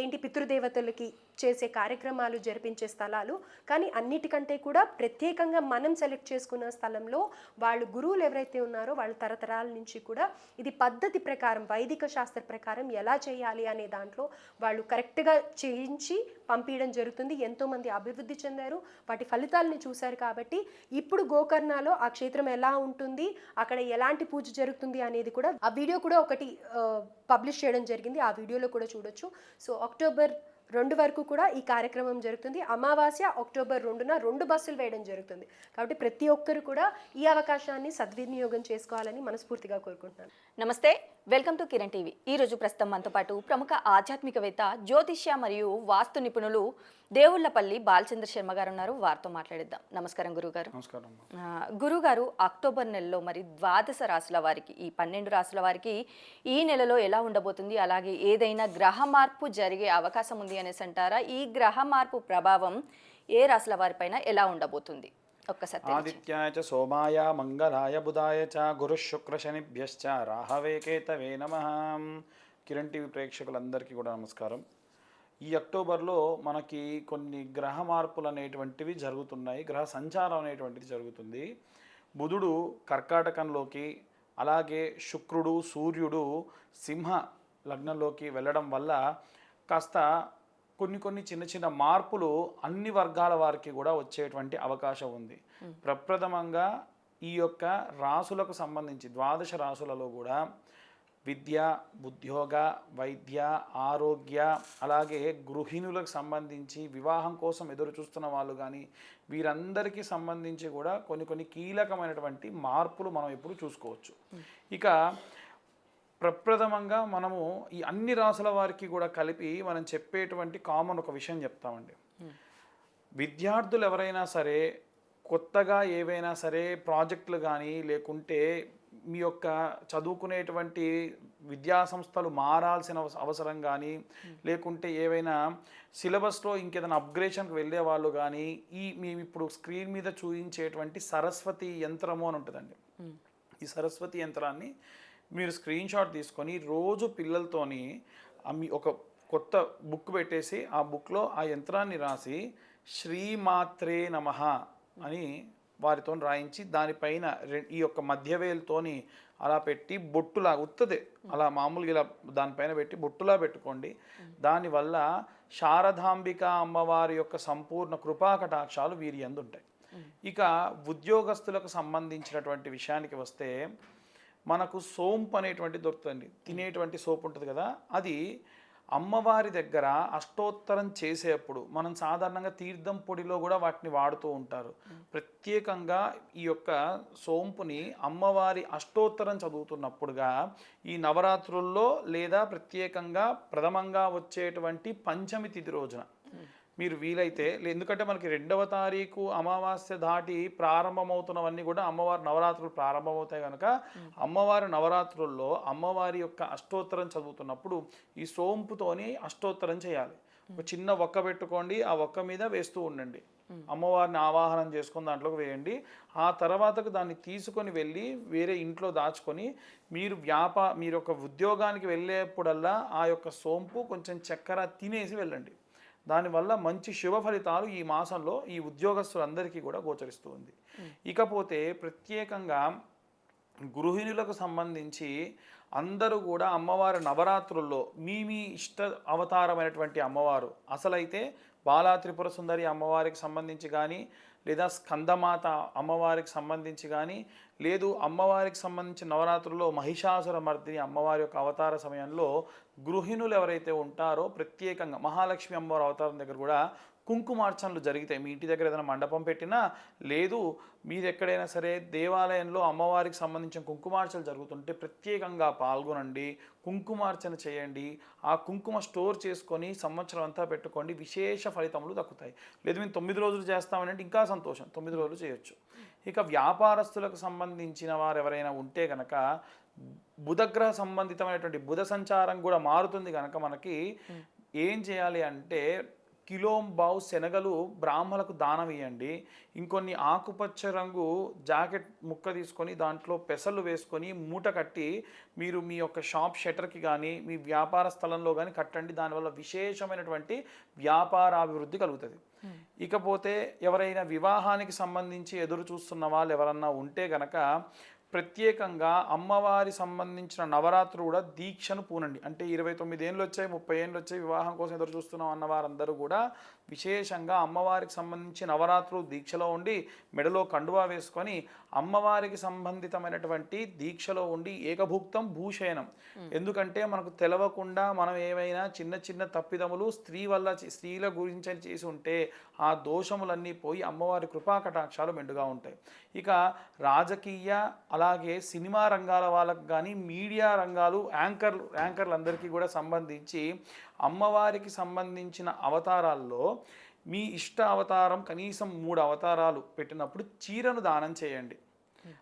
ఏంటి పితృదేవతలకి చేసే కార్యక్రమాలు జరిపించే స్థలాలు. కానీ అన్నిటికంటే కూడా ప్రత్యేకంగా మనం సెలెక్ట్ చేసుకున్న స్థలంలో వాళ్ళు గురువులు ఎవరైతే ఉన్నారో వాళ్ళ తరతరాల నుంచి కూడా ఇది పద్ధతి ప్రకారం వైదిక శాస్త్ర ప్రకారం ఎలా చేయాలి అనే దాంట్లో వాళ్ళు కరెక్ట్గా చేయించి పంపించడం జరుగుతుంది. ఎంతోమంది అభివృద్ధి చెందారు. వాటి ఫలితాలని చూశారు కాబట్టి ఇప్పుడు గోకర్ణలో ఆ క్షేత్రం ఎలా ఉంటుంది అక్కడ ఎలాంటి పూజ జరుగుతుంది అనేది కూడా ఆ వీడియో కూడా ఒకటి పబ్లిష్ చేయడం జరిగింది. ఆ వీడియోలో కూడా చూడొచ్చు. సో అక్టోబర్ రెండు వరకు కూడా ఈ కార్యక్రమం జరుగుతుంది. అమావాస్య అక్టోబర్ రెండున రెండు బస్సులు వేయడం జరుగుతుంది. కాబట్టి ప్రతి ఒక్కరు కూడా ఈ అవకాశాన్ని సద్వినియోగం చేసుకోవాలని మనస్ఫూర్తిగా కోరుకుంటున్నాను. నమస్తే వెల్కమ్ టు కిరణ్ టీవీ. ఈ రోజు ప్రస్తుతం మనతో పాటు ప్రముఖ ఆధ్యాత్మికవేత్త జ్యోతిష్య మరియు వాస్తు నిపుణులు దేవుళ్ళపల్లి బాలచంద్ర శర్మ గారు ఉన్నారు. వారితో మాట్లాడిద్దాం. నమస్కారం గురుగారు. నమస్కారం గురుగారు అక్టోబర్ నెలలో మరి ద్వాదశ రాశుల వారికి ఈ పన్నెండు రాశుల వారికి ఈ నెలలో ఎలా ఉండబోతుంది? అలాగే ఏదైనా గ్రహ మార్పు జరిగే అవకాశం ఉంది అనేసి అంటారా? ఈ గ్రహ మార్పు ప్రభావం ఏ రాశుల వారిపైన ఎలా ఉండబోతుంది. ఆదిత్యాయ చ సోమాయ మంగళాయ బుధాయ చ గురు శుక్ర శనిభ్యశ్చ రాహవే కేతవే నమ. కిరణ్ టీవీ ప్రేక్షకులందరికీ కూడా నమస్కారం. ఈ అక్టోబర్లో మనకి కొన్ని గ్రహ మార్పులు అనేటువంటివి జరుగుతున్నాయి. గ్రహ సంచారం అనేటువంటిది జరుగుతుంది. బుధుడు కర్కాటకంలోకి అలాగే శుక్రుడు సూర్యుడు సింహ లగ్నంలోకి వెళ్ళడం వల్ల కాస్త కొన్ని కొన్ని చిన్న చిన్న మార్పులు అన్ని వర్గాల వారికి కూడా వచ్చేటువంటి అవకాశం ఉంది. ప్రప్రథమంగా ఈ యొక్క రాసులకు సంబంధించి ద్వాదశ రాసులలో కూడా విద్య ఉద్యోగ వైద్య ఆరోగ్య అలాగే గృహిణులకు సంబంధించి వివాహం కోసం ఎదురు చూస్తున్న వాళ్ళు కానీ వీరందరికీ సంబంధించి కూడా కొన్ని కొన్ని కీలకమైనటువంటి మార్పులు మనం ఇప్పుడు చూసుకోవచ్చు. ఇక ప్రప్రథమంగా మనము ఈ అన్ని రాసుల వారికి కూడా కలిపి మనం చెప్పేటువంటి కామన్ ఒక విషయం చెప్తామండి. విద్యార్థులు ఎవరైనా సరే కొత్తగా ఏవైనా సరే ప్రాజెక్టులు కానీ లేకుంటే మీ యొక్క చదువుకునేటువంటి విద్యా సంస్థలు మారాల్సిన అవస- అవసరం కానీ లేకుంటే ఏవైనా సిలబస్లో ఇంకేదైనా అప్గ్రేషన్కి వెళ్ళే వాళ్ళు కానీ ఈ మేము ఇప్పుడు స్క్రీన్ మీద చూపించేటువంటి సరస్వతి యంత్రము అని ఉంటుందండి. ఈ సరస్వతి యంత్రాన్ని మీరు స్క్రీన్ షాట్ తీసుకొని రోజు పిల్లలతోని మీ ఒక కొత్త బుక్ పెట్టేసి ఆ బుక్లో ఆ యంత్రాన్ని రాసి శ్రీమాత్రే నమ అని వారితో రాయించి దానిపైన రె- ఈ యొక్క మధ్యవేలుతోని అలా పెట్టి బొట్టులా ఉత్తదే. అలా మామూలుగా ఇలా దానిపైన పెట్టి బొట్టులా పెట్టుకోండి. దానివల్ల శారదాంబిక అమ్మవారి యొక్క సంపూర్ణ కృపా కటాక్షాలు వీరి యందు ఉంటాయి ఇక ఉద్యోగస్తులకు సంబంధించినటువంటి విషయానికి వస్తే మనకు సోంపు అనేటువంటి దొరుకుతుంది తినేటువంటి సోపు ఉంటుంది కదా అది అమ్మవారి దగ్గర అష్టోత్తరం చేసేప్పుడు మనం సాధారణంగా తీర్థం పొడిలో కూడా వాటిని వాడుతూ ఉంటారు. ప్రత్యేకంగా ఈ యొక్క సోంపుని అమ్మవారి అష్టోత్తరం చదువుతున్నప్పుడుగా ఈ నవరాత్రుల్లో లేదా ప్రత్యేకంగా ప్రథమంగా వచ్చేటువంటి పంచమి తిథి రోజున. మీరు వీలైతే ఎందుకంటే మనకి రెండవ తారీఖు అమావాస్య దాటి ప్రారంభమవుతున్నవన్నీ కూడా అమ్మవారి నవరాత్రులు ప్రారంభమవుతాయి కనుక అమ్మవారి నవరాత్రుల్లో అమ్మవారి యొక్క అష్టోత్తరం చదువుతున్నప్పుడు ఈ సోంపుతోని అష్టోత్తరం చేయాలి. ఒక చిన్న ఒక్క పెట్టుకోండి ఆ ఒక్క మీద వేస్తూ ఉండండి. అమ్మవారిని ఆవాహనం చేసుకొని దాంట్లోకి వేయండి. ఆ తర్వాతకు దాన్ని తీసుకొని వెళ్ళి వేరే ఇంట్లో దాచుకొని మీరు వ్యాపా మీరు ఒక ఉద్యోగానికి వెళ్ళేప్పుడల్లా ఆ యొక్క సోంపు కొంచెం చక్కెర తినేసి వెళ్ళండి. దానివల్ల మంచి శుభ ఫలితాలు ఈ మాసంలో ఈ ఉద్యోగస్తులందరికీ కూడా గోచరిస్తూ ఉంది. ఇకపోతే ప్రత్యేకంగా గృహిణులకు సంబంధించి అందరూ కూడా అమ్మవారి నవరాత్రుల్లో మీ మీ ఇష్ట అవతారమైనటువంటి అమ్మవారు అసలైతే బాలా త్రిపుర సుందరి అమ్మవారికి సంబంధించి కానీ లేదా స్కందమాత అమ్మవారికి సంబంధించి కానీ లేదు అమ్మవారికి సంబంధించిన నవరాత్రుల్లో మహిషాసుర మర్దిని అమ్మవారి యొక్క అవతార సమయంలో గృహిణులు ఎవరైతే ఉంటారో ప్రత్యేకంగా మహాలక్ష్మి అమ్మవారి అవతారం దగ్గర కూడా కుంకుమార్చనలు జరుగుతాయి. మీ ఇంటి దగ్గర ఏదైనా మండపం పెట్టినా లేదు మీరు ఎక్కడైనా సరే దేవాలయంలో అమ్మవారికి సంబంధించిన కుంకుమార్చనలు జరుగుతుంటే ప్రత్యేకంగా పాల్గొనండి కుంకుమార్చన చేయండి ఆ కుంకుమ స్టోర్ చేసుకొని సంవత్సరం అంతా పెట్టుకోండి విశేష ఫలితములు దక్కుతాయి. లేదు మేము తొమ్మిది రోజులు చేస్తామని ఇంకా సంతోషం తొమ్మిది రోజులు చేయొచ్చు. ఇక వ్యాపారస్తులకు సంబంధించిన వారు ఎవరైనా ఉంటే కనుక బుధగ్రహ సంబంధితమైనటువంటి బుధ సంచారం కూడా మారుతుంది కనుక మనకి ఏం చేయాలి అంటే కిలోంబావు శనగలు బ్రాహ్మలకు దానం ఇవ్వండి ఇంకొన్ని ఆకుపచ్చ రంగు జాకెట్ ముక్క తీసుకొని దాంట్లో పెసలు వేసుకొని మూట కట్టి మీరు మీ యొక్క షాప్ షట్టర్కి కానీ మీ వ్యాపార స్థలంలో కానీ కట్టండి. దానివల్ల విశేషమైనటువంటి వ్యాపారాభివృద్ధి కలుగుతుంది. ఇకపోతే ఎవరైనా వివాహానికి సంబంధించి ఎదురు చూస్తున్న వాళ్ళు ఎవరన్నా ఉంటే గనక ప్రత్యేకంగా అమ్మవారి సంబంధించిన నవరాత్రులు కూడా దీక్షను పూనండి. అంటే ఇరవై తొమ్మిది ఏళ్ళు వచ్చాయి ముప్పై ఏళ్ళు వచ్చాయి వివాహం కోసం ఎదురు చూస్తున్నాం అన్న వారందరూ కూడా విశేషంగా అమ్మవారికి సంబంధించి నవరాత్రులు దీక్షలో ఉండి మెడలో కండువా వేసుకొని అమ్మవారికి సంబంధితమైనటువంటి దీక్షలో ఉండి ఏకభుక్తం భూషయనం ఎందుకంటే మనకు తెలవకుండా మనం ఏమైనా చిన్న చిన్న తప్పిదములు స్త్రీ వల్ల స్త్రీల గురించి అని చేసి ఉంటే ఆ దోషములన్నీ పోయి అమ్మవారి కృపా కటాక్షాలు మెండుగా ఉంటాయి. ఇక రాజకీయ అలాగే సినిమా రంగాల వాళ్ళకు కానీ మీడియా రంగాలు యాంకర్లు యాంకర్లందరికీ కూడా సంబంధించి అమ్మవారికి సంబంధించిన అవతారాల్లో మీ ఇష్ట అవతారం కనీసం మూడు అవతారాలు పెట్టినప్పుడు చీరను దానం చేయండి.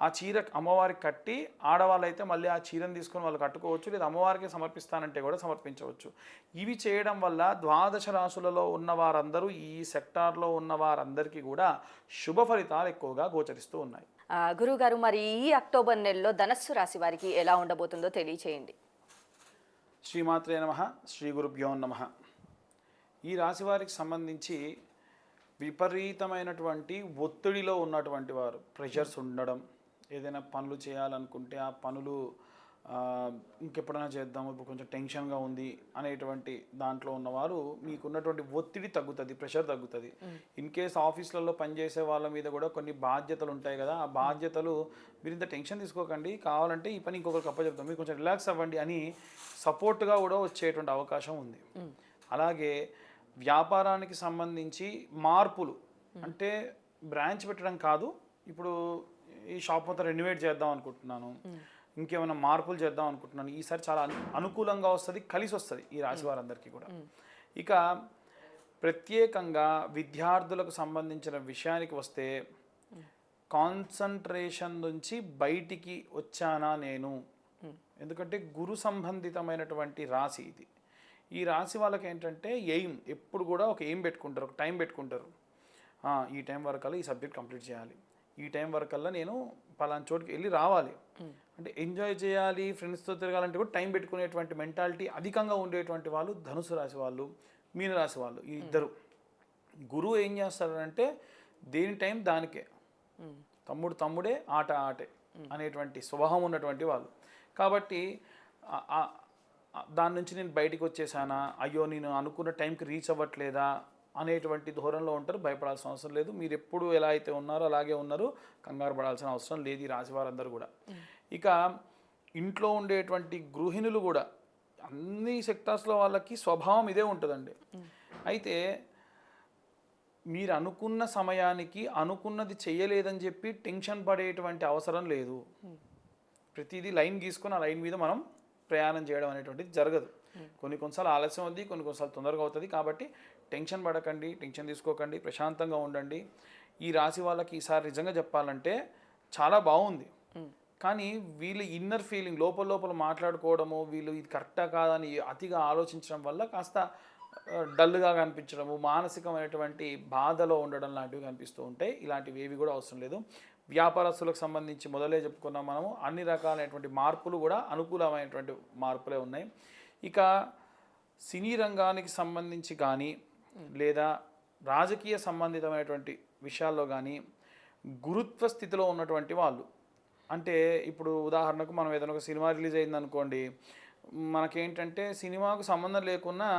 ఆ చీర అమ్మవారికి కట్టి ఆడవాళ్ళైతే మళ్ళీ ఆ చీరను తీసుకొని వాళ్ళు కట్టుకోవచ్చు లేదా అమ్మవారికి సమర్పిస్తానంటే కూడా సమర్పించవచ్చు. ఇవి చేయడం వల్ల ద్వాదశ రాశులలో ఉన్న వారందరూ ఈ సెక్టార్లో ఉన్న వారందరికీ కూడా శుభ ఫలితాలు ఎక్కువగా గోచరిస్తూ ఉన్నాయి. ఆ, గురువుగారు మరి ఈ అక్టోబర్ నెలలో ధనస్సు రాశి వారికి ఎలా ఉండబోతుందో తెలియచేయండి. శ్రీమాత్రే నమ శ్రీ గురుభ్యో నమ. ఈ రాశి వారికి సంబంధించి విపరీతమైనటువంటి ఒత్తిడిలో ఉన్నటువంటి వారు. ప్రెషర్స్ ఉండడం ఏదైనా పనులు చేయాలనుకుంటే ఆ పనులు ఇంకెప్పుడైనా చేద్దాము ఇప్పుడు కొంచెం టెన్షన్గా ఉంది అనేటువంటి దాంట్లో ఉన్నవారు మీకున్నటువంటి ఒత్తిడి తగ్గుతుంది ప్రెషర్ తగ్గుతుంది. ఇన్ కేస్ ఆఫీసులలో పనిచేసే వాళ్ళ మీద కూడా కొన్ని బాధ్యతలు ఉంటాయి కదా ఆ బాధ్యతలు మీరు ఇంత టెన్షన్ తీసుకోకండి కావాలంటే ఈ పని ఇంకొకరికి అప్పచెప్తాం మీరు కొంచెం రిలాక్స్ అవ్వండి అని సపోర్ట్గా కూడా వచ్చేటువంటి అవకాశం ఉంది. అలాగే వ్యాపారానికి సంబంధించి మార్పులు అంటే బ్రాంచ్ పెట్టడం కాదు. ఇప్పుడు ఈ షాప్ మొత్తం రెనోవేట్ చేద్దాం అనుకుంటున్నాను. ఇంకేమైనా మార్పులు చేద్దాం అనుకుంటున్నాను. ఈసారి చాలా అను- అనుకూలంగా వస్తుంది కలిసి వస్తుంది ఈ రాశి వారందరికీ కూడా. ఇక ప్రత్యేకంగా విద్యార్థులకు సంబంధించిన విషయానికి వస్తే కాన్సన్ట్రేషన్ నుంచి బయటికి వచ్చానా నేను? ఎందుకంటే గురు సంబంధితమైనటువంటి రాశి ఇది. ఈ రాశి వాళ్ళకి ఏంటంటే ఎయిమ్ ఎప్పుడు కూడా ఒక ఎయిమ్ పెట్టుకుంటారు ఒక టైం పెట్టుకుంటారు. ఈ టైం వరకల్లా ఈ సబ్జెక్ట్ కంప్లీట్ చేయాలి. ఈ టైం వరకల్లా నేను పలానా చోటుకి వెళ్ళి రావాలి. అంటే ఎంజాయ్ చేయాలి ఫ్రెండ్స్తో తిరగాలంటే కూడా టైం పెట్టుకునేటువంటి మెంటాలిటీ అధికంగా ఉండేటువంటి వాళ్ళు ధనుసు రాశి వాళ్ళు మీన రాశి వాళ్ళు ఈ ఇద్దరు. గురువు ఏం చేస్తాడంటే దేని టైం దానికే. తమ్ముడు తమ్ముడే ఆట ఆటే అనేటువంటి స్వభావం ఉన్నటువంటి వాళ్ళు. కాబట్టి దాని నుంచి నేను బయటికి వచ్చేసానా? అయ్యో నేను అనుకున్న టైంకి రీచ్ అవ్వట్లేదా? అనేటువంటి ధోరణిలో ఉంటారు. భయపడాల్సిన అవసరం లేదు. మీరు ఎప్పుడు ఎలా అయితే ఉన్నారో అలాగే ఉన్నారు. కంగారు పడాల్సిన అవసరం లేదు ఈ రాశి వారందరూ కూడా. ఇక ఇంట్లో ఉండేటువంటి గృహిణులు కూడా అన్ని సెక్టార్స్లో వాళ్ళకి స్వభావం ఇదే ఉంటుందండి. అయితే మీరు అనుకున్న సమయానికి అనుకున్నది చేయలేదని చెప్పి టెన్షన్ పడేటువంటి అవసరం లేదు. ప్రతిదీ లైన్ గీసుకొని ఆ లైన్ మీద మనం ప్రయాణం చేయడం అనేటువంటిది జరగదు. కొన్ని కొన్నిసార్లు ఆలస్యం ఉంది కొన్ని కొన్నిసార్లు తొందరగా అవుతుంది. కాబట్టి టెన్షన్ పడకండి టెన్షన్ తీసుకోకండి ప్రశాంతంగా ఉండండి. ఈ రాశి వాళ్ళకి ఈసారి నిజంగా చెప్పాలంటే చాలా బాగుంది. కానీ వీళ్ళు ఇన్నర్ ఫీలింగ్ లోపల లోపల మాట్లాడుకోవడము వీళ్ళు ఇది కరెక్టా కాదని అతిగా ఆలోచించడం వల్ల కాస్త డల్గా కనిపించడము మానసికమైనటువంటి బాధలో ఉండడం లాంటివి కనిపిస్తూ ఉంటాయి. ఇలాంటివి ఏవి కూడా అవసరం లేదు. వ్యాపారస్తులకు సంబంధించి మొదలే చెప్పుకున్నాం మనము. అన్ని రకాలైనటువంటి మార్పులు కూడా అనుకూలమైనటువంటి మార్పులే ఉన్నాయి. ఇక సినీ రంగానికి సంబంధించి కానీ లేదా రాజకీయ సంబంధితమైనటువంటి విషయాల్లో కానీ గురుత్వ స్థితిలో ఉన్నటువంటి వాళ్ళు అంటే ఇప్పుడు ఉదాహరణకు మనం ఏదైనా ఒక సినిమా రిలీజ్ అయింది అనుకోండి మనకేంటంటే సినిమాకు సంబంధం లేకున్నా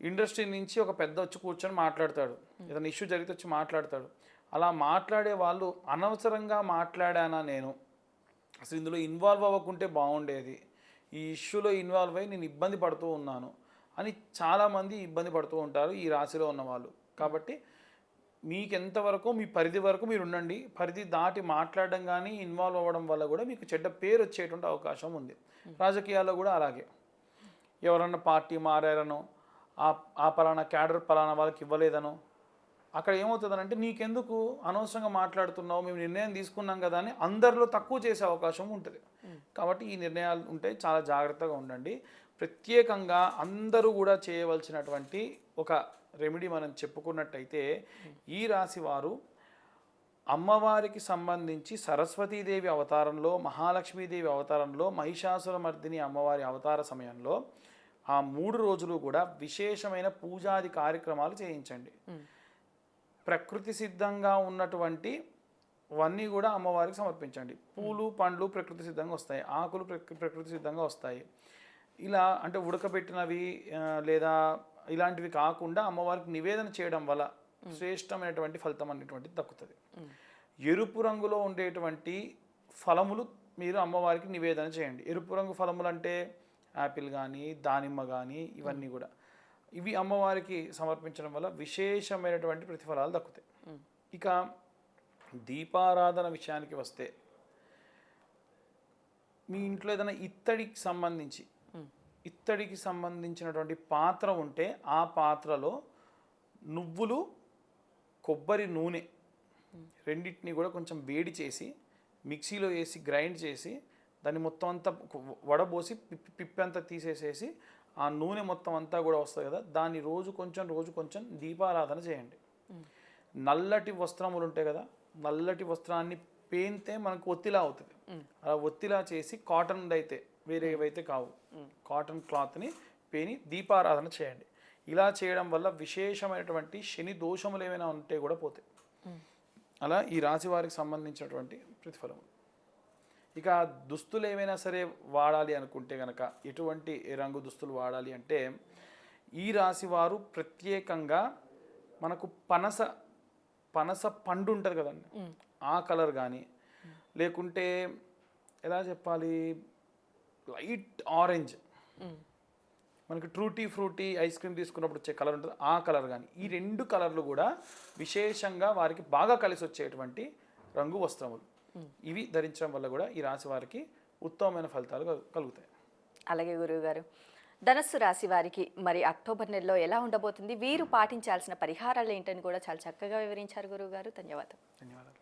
ఇండస్ట్రీ నుంచి ఒక పెద్ద వచ్చి కూర్చొని మాట్లాడతాడు. ఏదైనా ఇష్యూ జరిగితే వచ్చి మాట్లాడతాడు. అలా మాట్లాడే వాళ్ళు అనవసరంగా మాట్లాడానా నేను? అసలు ఇందులో ఇన్వాల్వ్ అవ్వకుంటే బాగుండేది. ఈ ఇష్యూలో ఇన్వాల్వ్ అయ్యి నేను ఇబ్బంది పడుతూ ఉన్నాను అని చాలామంది ఇబ్బంది పడుతూ ఉంటారు ఈ రాశిలో ఉన్న వాళ్ళు. కాబట్టి మీకు ఎంతవరకు మీ పరిధి వరకు మీరు ఉండండి. పరిధి దాటి మాట్లాడడం కానీ ఇన్వాల్వ్ అవ్వడం వల్ల కూడా మీకు చెడ్డ పేరు వచ్చేటువంటి అవకాశం ఉంది. రాజకీయాల్లో కూడా అలాగే. ఎవరన్నా పార్టీ మారారనో ఆ ఆ పలానా క్యాడర్ పలానా వాళ్ళకి ఇవ్వలేదనో అక్కడ ఏమవుతుందనంటే నీకెందుకు అనవసరంగా మాట్లాడుతున్నావు? మేము నిర్ణయం తీసుకున్నాం కదా అని అందరిలో తక్కువ చేసే అవకాశం ఉంటుంది. కాబట్టి ఈ నిర్ణయాలు ఉంటే చాలా జాగ్రత్తగా ఉండండి. ప్రత్యేకంగా అందరూ కూడా చేయవలసినటువంటి ఒక రెమెడీ మనం చెప్పుకున్నట్టయితే ఈ రాశి వారు అమ్మవారికి సంబంధించి సరస్వతీదేవి అవతారంలో మహాలక్ష్మీదేవి అవతారంలో మహిషాసురమర్దిని అమ్మవారి అవతార సమయంలో ఆ మూడు రోజులు కూడా విశేషమైన పూజాది కార్యక్రమాలు చేయించండి. ప్రకృతి సిద్ధంగా ఉన్నటువంటి అవన్నీ కూడా అమ్మవారికి సమర్పించండి. పూలు పండ్లు ప్రకృతి సిద్ధంగా వస్తాయి. ఆకులు ప్రకృ- ప్రకృతి సిద్ధంగా వస్తాయి. ఇలా అంటే ఉడకబెట్టినవి లేదా ఇలాంటివి కాకుండా అమ్మవారికి నివేదన చేయడం వల్ల శ్రేష్టమైనటువంటి ఫలితం అనేటువంటిది దక్కుతుంది. ఎరుపు రంగులో ఉండేటువంటి ఫలములు మీరు అమ్మవారికి నివేదన చేయండి. ఎరుపు రంగు ఫలములు అంటే యాపిల్ కానీ దానిమ్మ కానీ ఇవన్నీ కూడా. ఇవి అమ్మవారికి సమర్పించడం వల్ల విశేషమైనటువంటి ప్రతిఫలాలు దక్కుతాయి. ఇక దీపారాధన విషయానికి వస్తే మీ ఇంట్లో ఏదైనా ఇత్తడికి సంబంధించి ఇత్తడికి సంబంధించినటువంటి పాత్ర ఉంటే ఆ పాత్రలో నువ్వులు కొబ్బరి నూనె రెండింటిని కూడా కొంచెం వేడి చేసి మిక్సీలో వేసి గ్రైండ్ చేసి దాన్ని మొత్తం అంతా వడబోసి పిప్పి పిప్పి అంతా తీసేసేసి ఆ నూనె మొత్తం అంతా కూడా వస్తుంది కదా దాన్ని రోజు కొంచెం రోజు కొంచెం దీపారాధన చేయండి. నల్లటి వస్త్రములు ఉంటాయి కదా నల్లటి వస్త్రాన్ని పేంతే మనకు ఒత్తిలా అవుతుంది. అలా ఒత్తిలా చేసి కాటన్ అయితే వేరే ఏవైతే కావు కాటన్ క్లాత్ని పేని దీపారాధన చేయండి. ఇలా చేయడం వల్ల విశేషమైనటువంటి శని దోషములు ఏమైనా ఉంటే కూడా పోతాయి. అలా ఈ రాశి వారికి సంబంధించినటువంటి ప్రతిఫలము ఇక దుస్తులు ఏమైనా సరే వాడాలి అనుకుంటే కనుక ఎటువంటి రంగు దుస్తులు వాడాలి అంటే ఈ రాశి వారు ప్రత్యేకంగా మనకు పనస పనస పండు ఉంటుంది కదండి. ఆ కలర్ కానీ లేకుంటే ఎలా చెప్పాలి లైట్ ఆరెంజ్. మనకి ట్రూటీ ఫ్రూటీ ఐస్ క్రీమ్ తీసుకున్నప్పుడు వచ్చే కలర్ ఉంటుంది ఆ కలర్ కానీ ఈ రెండు కలర్లు కూడా విశేషంగా వారికి బాగా కలిసి వచ్చేటువంటి రంగు వస్త్రములు. ఇవి ధరించడం వల్ల కూడా ఈ రాశి వారికి ఉత్తమమైన ఫలితాలు కలు- కలుగుతాయి. అలాగే గురువు గారు ధనస్సు రాశి వారికి మరి అక్టోబర్ నెలలో ఎలా ఉండబోతుంది? వీరు పాటించాల్సిన పరిహారాలు ఏంటని కూడా చాలా చక్కగా వివరించారు గురువు గారు ధన్యవాదాలు. ధన్యవాదాలు.